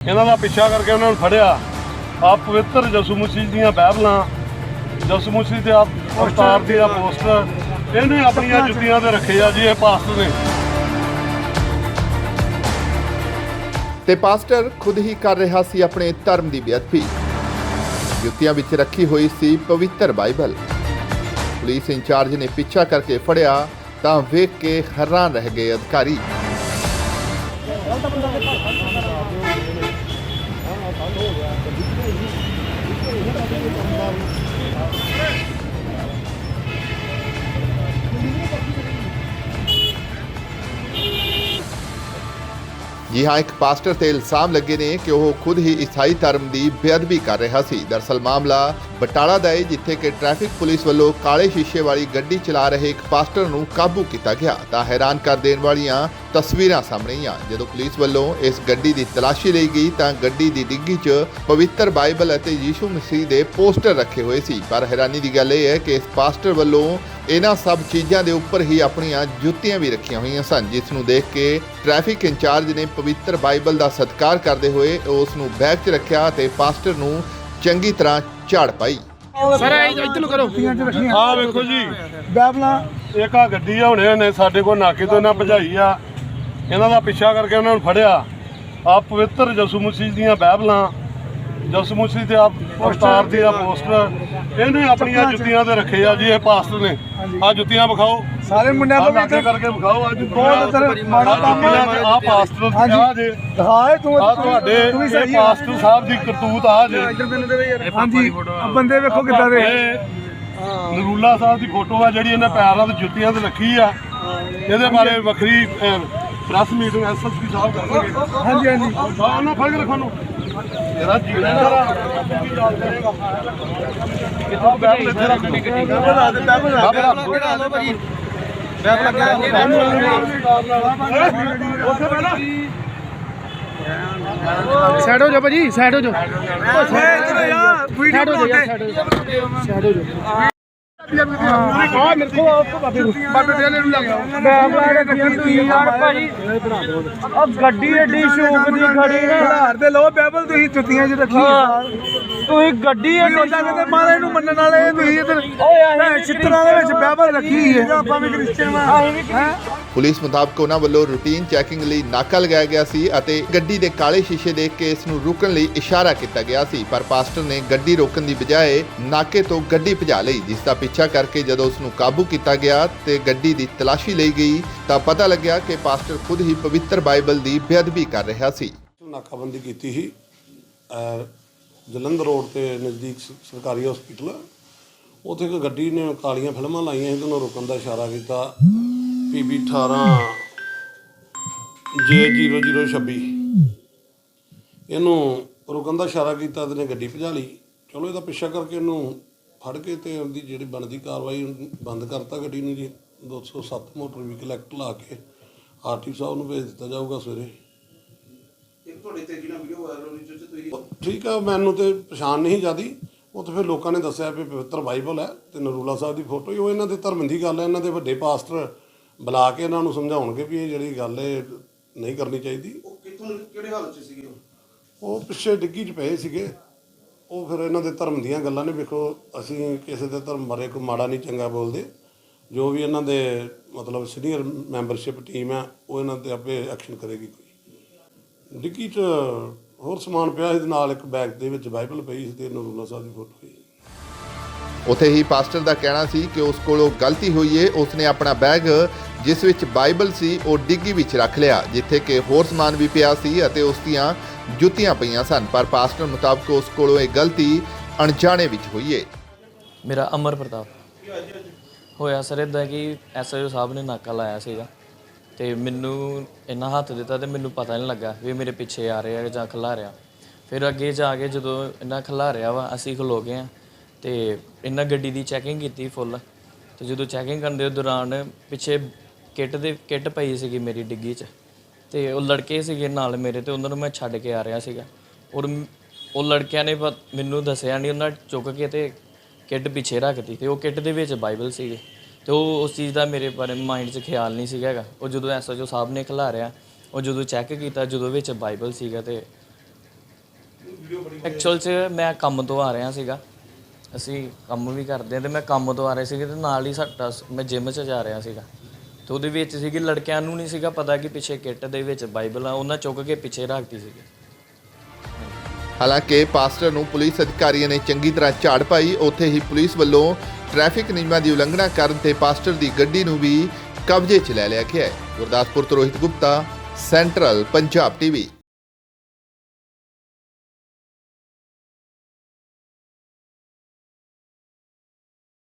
ਇਹਨਾਂ ਦਾ ਪਿੱਛਾ ਕਰਕੇ ਉਹਨਾਂ ਨੂੰ ਫੜਿਆ। ਆ ਪਵਿੱਤਰ ਯਿਸੂ ਮਸੀਹ ਦੀਆਂ ਬਾਈਬਲਾਂ ਯਿਸੂ ਮਸੀਹ ਦੇ ਆ ਅਵਤਾਰ ਦੇ ਆ ਪੋਸਟਰ ਇਹਨੇ ਆਪਣੀਆਂ ਜੁੱਤੀਆਂ ਤੇ ਰੱਖੇ ਆ ਜੀ ਇਹ ਪਾਸਟਰ ਨੇ। ਤੇ ਪਾਸਟਰ ਖੁਦ ਹੀ ਕਰ ਰਿਹਾ ਸੀ ਆਪਣੇ ਧਰਮ ਦੀ ਬੇਅਦਬੀ। ਜੁੱਤੀਆਂ ਵਿੱਚ ਰੱਖੀ ਹੋਈ ਸੀ ਪਵਿੱਤਰ ਬਾਈਬਲ। ਪੁਲਿਸ ਇੰਚਾਰਜ ਨੇ ਪਿੱਛਾ ਕਰਕੇ ਫੜਿਆ ਤਾਂ ਵੇਖ ਕੇ ਹੈਰਾਨ ਰਹਿ ਗਏ ਅਧਿਕਾਰੀ। Thank you. ਜੀ ਹਾਂ, ਇੱਕ ਪਾਸਟਰ ਤੇ ਇਲਜ਼ਾਮ ਲੱਗੇ ਨੇ ਕਿ ਉਹ ਖੁਦ ਹੀ ਈਸਾਈ ਧਰਮ ਦੀ ਬੇਅਦਬੀ ਕਰ ਰਿਹਾ ਸੀ। ਦਰਸਲ ਮਾਮਲਾ ਬਟਾਲਾ ਦਾ ਹੈ ਜਿੱਥੇ ਕਿ ਟ੍ਰੈਫਿਕ ਪੁਲਿਸ ਵੱਲੋਂ ਕਾਲੇ ਸ਼ੀਸ਼ੇ ਵਾਲੀ ਗੱਡੀ ਚਲਾ ਰਹੇ ਇੱਕ ਪਾਸਟਰ ਨੂੰ ਕਾਬੂ ਕੀਤਾ ਗਿਆ, ਤਾਂ ਹੈਰਾਨ ਕਰ ਦੇਣ ਵਾਲੀਆਂ ਤਸਵੀਰਾਂ ਸਾਹਮਣੇ ਆਈਆਂ। ਜਦੋਂ ਪੁਲਿਸ ਵੱਲੋਂ ਇਸ ਗੱਡੀ ਦੀ ਤਲਾਸ਼ੀ ਲਈ ਗਈ, ਤਾਂ ਗੱਡੀ ਦੀ ਡਿੱਗੀ 'ਚ ਪਵਿੱਤਰ ਬਾਈਬਲ ਅਤੇ ਯੀਸ਼ੂ ਮਸੀਹ ਦੇ ਪੋਸਟਰ ਰੱਖੇ ਹੋਏ ਸੀ। ਪਰ ਹੈਰਾਨੀ ਦੀ ਗੱਲ ਇਹ ਹੈ ਕਿ ਇਸ ਪਾਸਟਰ ਵੱਲੋਂ ਇਹਨਾਂ ਸਭ ਚੀਜ਼ਾਂ ਦੇ ਉੱਪਰ ਹੀ ਆਪਣੀਆਂ ਜੁੱਤੀਆਂ ਵੀ ਰੱਖੀਆਂ ਹੋਈਆਂ ਸਨ ਜਿਸ ਨੂੰ ਦੇਖ ਕੇ ਟ੍ਰੈਫਿਕ ਇੰਚਾਰਜ ਨੇ ਪਵਿੱਤਰ ਬਾਈਬਲ ਦਾ ਸਤਿਕਾਰ ਕਰਦੇ ਹੋਏ ਉਸ ਨੂੰ ਬੈਗ 'ਚ ਰੱਖਿਆ ਤੇ ਪਾਸਟਰ ਨੂੰ ਚੰਗੀ ਤਰ੍ਹਾਂ ਝਾੜ ਪਾਈ। ਸਰ ਇੱਧਰ ਨੂੰ ਕਰੋ। ਆਹ ਵੇਖੋ ਜੀ। ਬਾਬਲਾ ਇੱਕ ਆ ਗੱਡੀ ਆ ਹੁਣੇ ਨੇ ਸਾਡੇ ਕੋਲ ਨਾਕੇ ਤੋਂ ਇਹਨਾਂ ਭਜਾਈ ਆ। ਇਹਨਾਂ ਦਾ ਪਿੱਛਾ ਕਰਕੇ ਉਹਨਾਂ ਨੂੰ ਫੜਿਆ। ਆ ਪਵਿੱਤਰ ਯਿਸੂ ਮਸੀਹ ਦੀਆਂ ਬਾਈਬਲਾਂ ਯਿਸੂ ਮਸੀਹ ਦੇ ਆ ਅਵਤਾਰ ਦੇ ਆ ਪੋਸਟਰ ਇਹਨੇ ਆਪਣੀਆਂ ਜੁੱਤੀਆਂ ਤੇ ਰੱਖੇ ਆ ਜੀ ਇਹ ਪਾਸਟਰ ਨੇ। ਆ ਜੁੱਤੀਆਂ ਵਿਖਾਓ। ਸਾਰੇ ਮੁੰਡਿਆਂ ਲਾਗੇ ਇੱਥੇ ਕਰਕੇ ਵਿਖਾਓ। ਅੱਜ ਬਹੁਤ ਤੇਰੇ ਮਾੜਾ ਕੰਮ ਆ। ਆ ਪਾਸਟਰ ਆ ਜੇ ਦਿਖਾਏ ਤੂੰ ਆ ਤੁਹਾਡੇ ਤੂੰ ਇਹ ਪਾਸਟਰ ਸਾਹਿਬ ਦੀ ਕਰਤੂਤ ਆ ਜੇ। ਹਾਂਜੀ। ਬੰਦੇ ਵੇਖੋ ਕਿੱਦਾਂ ਦੇ ਨਰੂਲਾ ਸਾਹਿਬ ਦੀ ਫੋਟੋ ਆ ਜਿਹੜੀ ਇਹਨੇ ਪੈਰਾਂ ਤੇ ਜੁੱਤੀਆਂ ਤੇ ਰੱਖੀ ਆ। ਇਹਦੇ ਬਾਰੇ ਵੱਖਰੀ ਪ੍ਰੈਸ ਮੀਟਿੰਗ ਐਸਐਸਪੀ ਸਾਹਿਬ ਕਰਨਗੇ। ਹਾਂਜੀ ਹਾਂਜੀ। ਉਹਨਾਂ ਫੜ ਕੇ ਰੱਖੋ ਨੂੰ ਤੇਰਾ ਜੀਣਾ ਤੇਰਾ ਕਿੱਥੋਂ ਬੈਠ ਲੈ ਤੇਰਾ ਬਣਾ ਦੇ ਬਣਾ ਦੇ। ਬਣਾ ਦੋ। ਭਾਜੀ ਉੱਥੇ ਬੈਠਾ ਸਾਈਡ ਹੋ ਜਾ ਭਾਜੀ ਸਾਈਡ ਹੋ ਜਾ। ਵੀਡੀਓ ਸਾਈਡ ਹੋ ਜਾ ਸਾਈਡ ਹੋ ਜਾ। ਸਾਈਡ ਹੋ ਜਾ ਹਾਂ ਮੇਰੇ ਕੋਲ ਬਾਬੇ ਬਾਬੇ ਦੇ ਨੂੰ ਲੱਗ ਗਿਆ ਬਾਬਾ ਰੱਖੀ ਤੂੰ ਯਾਰ ਭਾਜੀ ਆ ਗੱਡੀ ਐਡੀ ਸ਼ੌਕ ਦੀ ਖੜੀ ਨਾ ਘਰ ਦੇ ਲੋ ਬਾਈਬਲ ਤੁਸੀਂ ਜੁੱਤੀਆਂ 'ਚ ਰੱਖੀ ਤੁਸੀਂ ਗੱਡੀ ਐਡੀ ਉਹਦਾ ਕਿਤੇ ਮਾਰੇ ਨੂੰ ਮੰਨਣ ਵਾਲੇ ਤੁਸੀਂ ਇਧਰ ਓਏ ਚਿੱਤਰਾਂ ਦੇ ਵਿੱਚ ਬਾਈਬਲ ਰੱਖੀ ਹੈ ਆਪਾਂ ਵੀ ਕ੍ਰਿਸਚੀਅਨ ਅਸੀਂ ਪੁਲਿਸ ਮੁਤਾਬਕ ਉਹਨਾਂ ਵੱਲੋਂ ਰੂਟੀਨ ਚੈਕਿੰਗ ਲਈ ਨਾਕਾ ਲਗਾਇਆ ਗਿਆ ਸੀ ਅਤੇ ਗੱਡੀ ਦੇ ਕਾਲੇ ਸ਼ੀਸ਼ੇ ਦੇਖ ਕੇ ਇਸ ਨੂੰ ਰੁਕਣ ਲਈ ਇਸ਼ਾਰਾ ਕੀਤਾ ਗਿਆ ਸੀ, ਪਰ ਪਾਸਟਰ ਨੇ ਗੱਡੀ ਰੋਕਣ ਦੀ ਬਜਾਏ ਨਾਕੇ ਤੋਂ ਗੱਡੀ ਭਜਾ ਲਈ, ਜਿਸ ਦਾ ਪਿੱਛਾ ਕਰਕੇ ਜਦੋਂ ਉਸ ਨੂੰ ਕਾਬੂ ਕੀਤਾ ਗਿਆ ਤੇ ਗੱਡੀ ਦੀ ਤਲਾਸ਼ੀ ਲਈ ਗਈ, ਤਾਂ ਪਤਾ ਲੱਗਿਆ ਕਿ ਪਾਸਟਰ ਖੁਦ ਹੀ ਪਵਿੱਤਰ ਬਾਈਬਲ ਦੀ ਬੇਅਦਬੀ ਕਰ ਰਿਹਾ ਸੀ। ਨਾਕਾਬੰਦੀ ਕੀਤੀ ਸੀ। ਜਲੰਧਰ ਰੋਡ ਤੇ ਨਜ਼ਦੀਕ ਸਰਕਾਰੀ ਹਸਪੀਟਲ ਉੱਥੇ ਇੱਕ ਗੱਡੀ ਨੇ ਕਾਲੀਆਂ ਫਿਲਮਾਂ ਲਾਈਆਂ ਸੀ ਉਹਨੂੰ ਰੁਕਣ ਦਾ ਇਸ਼ਾਰਾ ਕੀਤਾ। ਪੀਬੀ 18 J0026 ਇਹਨੂੰ ਰੁਕਣ ਦਾ ਇਸ਼ਾਰਾ ਕੀਤਾ ਤੇ ਨੇ ਗੱਡੀ ਭਜਾ ਲਈ। ਚਲੋ, ਇਹਦਾ ਪਿੱਛਾ ਕਰਕੇ ਇਹਨੂੰ ਫੜ ਕੇ ਤੇ ਉਹਦੀ ਜਿਹੜੀ ਬਣਦੀ ਕਾਰਵਾਈ ਬੰਦ ਕਰਤਾ ਗੱਡੀ ਨੂੰ ਜੀ। 207 ਮੋਟਰ ਵਹੀਕਲ ਐਕਟ ਲਾ ਕੇ ਆਰਟੀ ਸਾਹਿਬ ਨੂੰ ਭੇਜ ਦਿੱਤਾ ਜਾਊਗਾ ਸਵੇਰੇ। ਠੀਕ ਆ ਮੈਨੂੰ ਤੇ ਪਛਾਣ ਨਹੀਂ ਜਿਆਦੀ ਉਹ ਤਾਂ ਫਿਰ ਲੋਕਾਂ ਨੇ ਦੱਸਿਆ ਵੀ ਪਵਿੱਤਰ ਬਾਈਬਲ ਹੈ ਤੇ ਨਰੂਲਾ ਸਾਹਿਬ ਦੀ ਫੋਟੋ ਹੀ ਉਹ ਇਹਨਾਂ ਦੇ ਧਰਮ ਦੀ ਗੱਲ ਹੈ। ਇਹਨਾਂ ਦੇ ਵੱਡੇ ਪਾਸਟਰ ਬੁਲਾ ਕੇ ਇਹਨਾਂ ਨੂੰ ਸਮਝਾਉਣਗੇ ਵੀ ਇਹ ਜਿਹੜੀ ਗੱਲ ਹੈ ਨਹੀਂ ਕਰਨੀ ਚਾਹੀਦੀ। ਉਹ ਕਿੱਥੋਂ ਕਿਹੜੇ ਹਾਲਤ 'ਚ ਸੀਗੇ? ਉਹ ਪਿੱਛੇ ਡਿੱਗੀ 'ਚ ਪਏ ਸੀਗੇ। ਉਹ ਫਿਰ ਇਹਨਾਂ ਦੇ ਧਰਮ ਦੀਆਂ ਗੱਲਾਂ ਨੇ, ਵੇਖੋ, ਅਸੀਂ ਕਿਸੇ ਦੇ ਧਰਮ ਬਾਰੇ ਕੋਈ ਮਾੜਾ ਨਹੀਂ, ਚੰਗਾ ਬੋਲਦੇ। ਜੋ ਵੀ ਇਹਨਾਂ ਦੇ ਮਤਲਬ ਸੀਨੀਅਰ ਮੈਂਬਰਸ਼ਿਪ ਟੀਮ ਹੈ, ਉਹ ਇਹਨਾਂ ਤੇ ਆਪੇ ਐਕਸ਼ਨ ਕਰੇਗੀ ਕੋਈ। ਡਿੱਗੀ 'ਚ ਹੋਰ ਸਮਾਨ ਪਿਆ ਸੀ ਤੇ ਨਾਲ ਇੱਕ ਬੈਗ ਦੇ ਵਿੱਚ ਬਾਈਬਲ ਪਈ ਸੀ ਤੇ ਨਰੂਲਾ ਸਾਹਿਬ ਦੀ ਫੋਟੋ ਸੀ ਉਥੇ ਹੀ ਪਾਸਟਰ ਦਾ ਕਹਿਣਾ ਸੀ ਕਿ ਉਸ ਕੋਲੋਂ ਗਲਤੀ ਹੋਈ ਏ, ਉਸਨੇ ਆਪਣਾ ਬੈਗ ਜਿਸ ਵਿੱਚ ਬਾਈਬਲ ਸੀ, ਉਹ ਡਿੱਗੀ ਵਿੱਚ ਰੱਖ ਲਿਆ, ਜਿੱਥੇ ਕਿ ਹੋਰ ਸਮਾਨ ਵੀ ਪਿਆ ਸੀ ਅਤੇ ਉਸ ਦੀਆਂ ਜੁੱਤੀਆਂ ਪਈਆਂ ਸਨ, ਪਰ ਪਾਸਟਰ ਮੁਤਾਬਕ ਉਸ ਕੋਲੋਂ ਇਹ ਗਲਤੀ ਅਣਜਾਣੇ ਵਿੱਚ ਹੋਈ ਏ। ਮੇਰਾ ਅਮਰ ਪ੍ਰਤਾਪ। ਹੋਇਆ ਸਰ ਇਦਾਂ ਕਿ ਐਸਆਈਓ ਸਾਹਿਬ ਨੇ ਨਾਕਾ ਲਾਇਆ ਸੀਗਾ ਤੇ ਮੈਨੂੰ ਇੰਨਾ ਹੱਥ ਦਿੱਤਾ ਤੇ ਮੈਨੂੰ ਪਤਾ ਨਹੀਂ ਲੱਗਾ ਵੀ ਮੇਰੇ ਪਿੱਛੇ ਆ ਰਿਹਾ ਜਾਂ ਖਲਾ ਰਿਹਾ। ਫਿਰ ਅੱਗੇ ਜਾ ਕੇ ਜਦੋਂ ਇਹਨਾਂ ਖਲਾ ਰਿਹਾ ਵਾ, ਅਸੀਂ ਖਲੋ ਗਏ ਆ ਤੇ ਇਹਨਾਂ ਗੱਡੀ ਦੀ ਚੈਕਿੰਗ ਕੀਤੀ ਫੁੱਲ ਤੇ ਜਦੋਂ ਚੈਕਿੰਗ ਕਰਨ ਦੇ ਦੌਰਾਨ ਪਿੱਛੇ ਕਿੱਟ ਦੇ ਕਿੱਟ ਪਈ ਸੀਗੀ ਮੇਰੀ ਡਿੱਗੀ 'ਚ। ਤੇ ਉਹ ਲੜਕੇ ਸੀਗੇ ਨਾਲ ਮੇਰੇ ਤੇ ਉਹਨਾਂ ਨੂੰ ਮੈਂ ਛੱਡ ਕੇ ਆ ਰਿਹਾ ਸੀਗਾ। ਔਰ ਮ- ਉਹ ਲੜਕਿਆਂ ਨੇ ਪਤ- ਮੈਨੂੰ ਦੱਸਿਆ ਨਹੀਂ ਉਹਨਾਂ ਚੁੱਕ ਕੇ ਤੇ ਕਿੱਟ ਪਿੱਛੇ ਰੱਖਤੀ ਤੇ ਉਹ ਕਿੱਟ ਦੇ ਵਿੱਚ ਬਾਈਬਲ ਸੀਗੇ। ਤੇ ਉਹ ਉਸ ਚੀਜ਼ ਦਾ ਮੇਰੇ ਬਾਰੇ ਮਾਈਂਡ 'ਚ ਖਿਆਲ ਨਹੀਂ ਸੀਗਾ ਹੈਗਾ। ਉਹ ਜਦੋਂ ਐਸਐਚਓ ਸਾਹਿਬ ਨੇ ਖਿਲਾਰਿਆ ਉਹ ਜਦੋਂ ਚੈੱਕ ਕੀਤਾ, ਜਦੋਂ ਵਿੱਚ ਬਾਈਬਲ ਸੀਗਾ ਤੇ ਐਕਚੁਅਲ 'ਚ ਮੈਂ ਕੰਮ ਤੋਂ ਆ ਰਿਹਾ ਸੀਗਾ। ਅਸੀਂ ਕੰਮ ਵੀ ਕਰਦੇ ਹਾਂ ਤੇ ਮੈਂ ਕੰਮ ਤੋਂ ਆ ਰਿਹਾ ਸੀਗਾ ਤੇ ਨਾਲ ਹੀ ਸਾਡਾ ਸ- ਮੈਂ ਜਿਮ 'ਚ ਜਾ ਰਿਹਾ ਸੀਗਾ। ਤੇ ਉਹਦੇ ਵਿੱਚ ਸੀਗੀ, ਲੜਕਿਆਂ ਨੂੰ ਨਹੀਂ ਸੀਗਾ ਪਤਾ ਕਿ ਪਿੱਛੇ ਕਿੱਟ ਦੇ ਵਿੱਚ ਬਾਈਬਲ ਆ, ਉਹਨਾਂ ਚੁੱਕ ਕੇ ਪਿੱਛੇ ਰੱਖਤੀ ਸੀਗੀ। ਹਾਲਾਂਕਿ ਪਾਸਟਰ ਨੂੰ ਪੁਲਿਸ ਅਧਿਕਾਰੀਆਂ ਨੇ ਚੰਗੀ ਤਰ੍ਹਾਂ ਝਾੜ ਪਾਈ, ਉੱਥੇ ਹੀ ਪੁਲਿਸ ਵੱਲੋਂ ਟ੍ਰੈਫਿਕ ਨਿਯਮਾਂ ਦੀ ਉਲੰਘਣਾ ਕਰਨ ਤੇ ਪਾਸਟਰ ਦੀ ਗੱਡੀ ਨੂੰ ਵੀ ਕਬਜ਼ੇ 'ਚ ਲੈ ਲਿਆ ਗਿਆ ਹੈ। ਗੁਰਦਾਸਪੁਰ ਤੋਂ ਰੋਹਿਤ ਗੁਪਤਾ, ਸੈਂਟਰਲ ਪੰਜਾਬ ਟੀਵੀ।